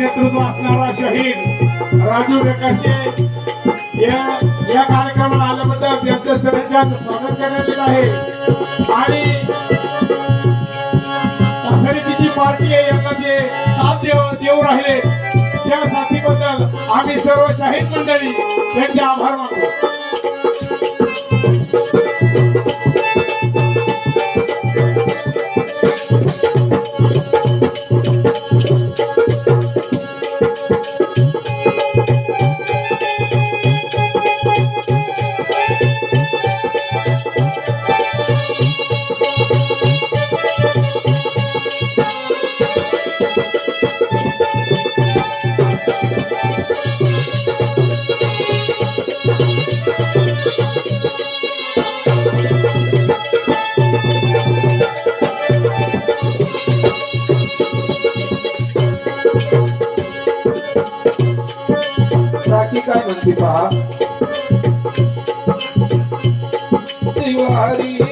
नेतृत्व असणारा शहीद राजू बेकाशे या या कार्यक्रमाला आल्याबद्दल त्यांचं सगळ्यांच्या स्वागत करण्यात येत आहे. आणि तासरीची जी पार्टी आहे यांना जे साथ देव देऊ राहिले. त्या साथीबद्दल आम्ही सर्व शाहीर मंडळी त्यांचे आभार मानतो. साकी काय म्हणते पहा शिवारी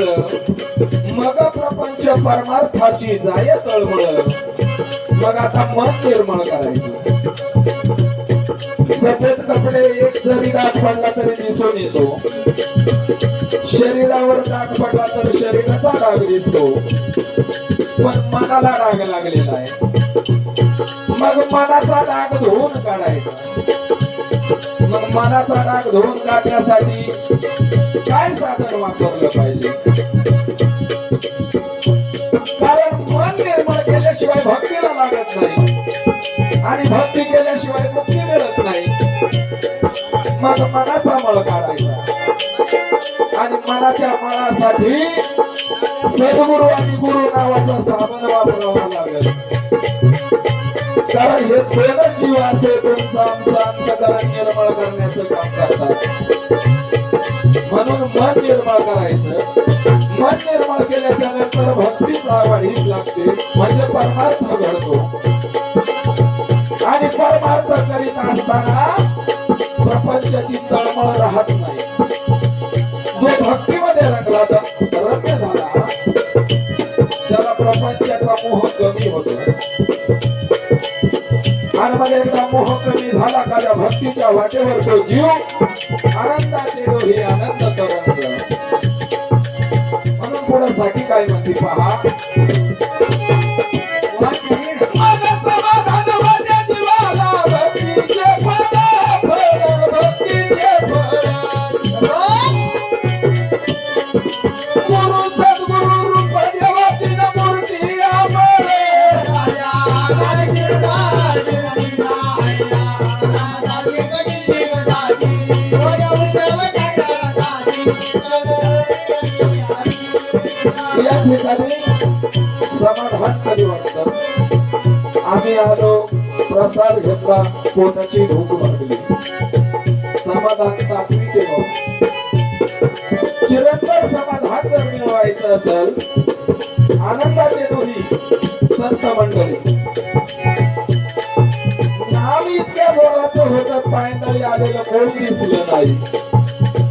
घननिळ मग प्रपंच परमार्थाची जाय तळमळ मग आता मन निर्मळ करायचं. सफेद कपडे एक जरी डाग पडला तरी दिसून येतो. शरीरावर डाग पडला तर शरीराचा डाग दिसतो. पण मनाला डाग लागलेला आहे. मग मनाचा डाग धुवून काढायचा. मग मनाचा डाग धुवून काढण्यासाठी काय साधन वापरलं पाहिजे? केल्याशिवाय भक्तीला लागत नाही. आणि भक्ती केल्याशिवाय मुक्ती मिळत नाही. मग मनाचा मळ काढायचा. आणि मनाच्या मळासाठी सद्गुरु आणि गुरु नावाचा साबण वापरावा लागेल. कारण हे दोनच जीव असे दोन आमचा अंतकरण निर्मळ करण्याचं काम करतात. म्हणून मन निर्माण करायचं. मन निर्माण केल्याच्यानंतर भक्तीचा वाढीस लागते. म्हणजे परमार्थ घडतो. आणि परमार्थ करीत असताना प्रपंचाची तळमळ राहत नाही. जो भक्तीमध्ये रंगला तर रम्य झाला त्याला प्रपंचाचा मोह कमी होतो. आणि मोह कमी झाला का त्या भक्तीच्या वाटेवर तो जीव. आनंदाचे डोहे आनंद तरंग. म्हणून पुढे साठी काय म्हणते पहा? मन समाधान या ठिकाणी समाधान कधी आम्ही आलो प्रसाद घेतला पोटाची भूक लागली समाधान तात्विक केलं. चिरंतर समाधान जर मिळवायचं असेल आनंदाचे दोन्ही संत मंडळी. नाव इतक्या जोराचं होतं पायदळी आलेलं कोण दिसलं नाही.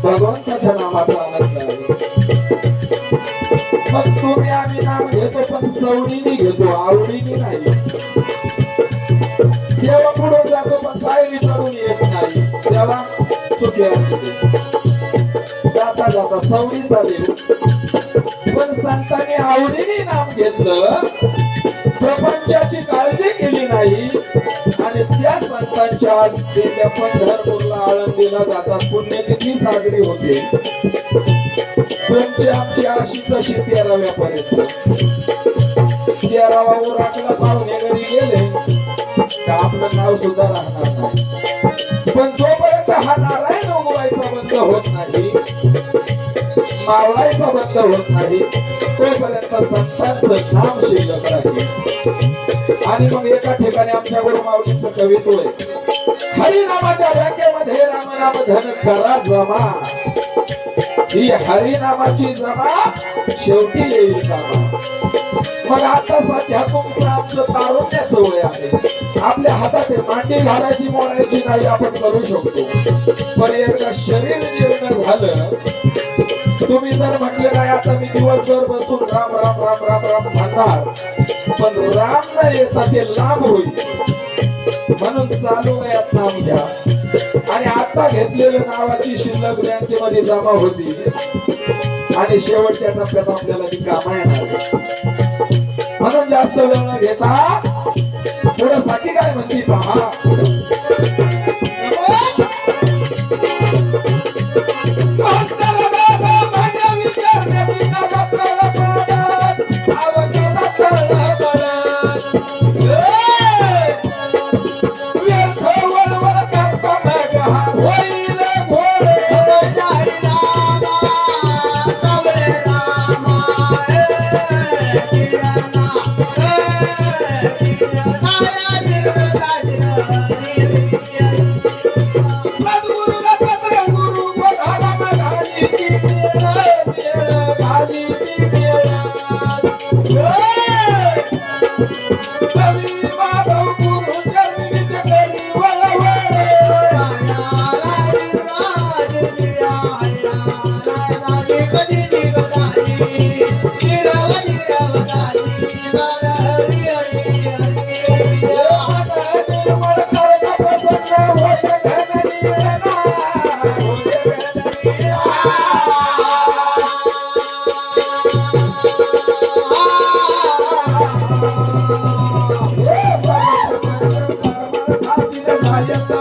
भगवंताच्या नामाचा आनंद. मग तुम्ही आम्ही घेतो पण सवडीने घेतो आवडीने नाही देवा पुढे जातो पण काय विचारून येत नाही त्याला चुकी असते जाता जाता सवडी चालेल पण संतांनी आवडीने नाम घेतलं प्रपंचाची काळजी केली नाही आणि त्या संतांच्या आज पंढरपूरला आळंदीला जातात पुण्यतिथी साजरी होते तुमची आमची अशी तशी तेराव्यापर्यंत तेरावा उराकला पाहुणे घरी गेले. तर आपलं नाव सुद्धा राहणार नाही. पण जोपर्यंत हा नारायण उमवायचा बंद होत नाही मावळायचा बंद होत नाही तोपर्यंत संतांचं नाम शिल्लक राहील. आणि मग एका ठिकाणी आमच्या गुरु माऊलीचं कवित्व आहे. हरिनामाच्या बँकेमध्ये रामनाम धन करा जमा. ही हरिनामाची जमा शेवटी येईल कामा मग आता सध्या तुमचं आमचं तारुण्याचं वय आहे. आपल्या हातात मांडी घालायची मोडायची नाही आपण करू शकतो. पण एकदा शरीर जीर्ण झालं तुम्ही जर म्हटले नाही आता मी दिवसभर बसून राम राम राम राम राम म्हणणार पण राम न येता ते लाभ होईल. म्हणून चालू वयात नाम घ्या आणि आता घेतलेल्या नावाची शिल्लक बँकेमध्ये जमा होती. आणि शेवटच्या टप्प्यात आपल्याला ती कामा येणार. म्हणून जास्त वेळ न घेता थोडं साठी काय म्हणते पहा Thank you. Vaya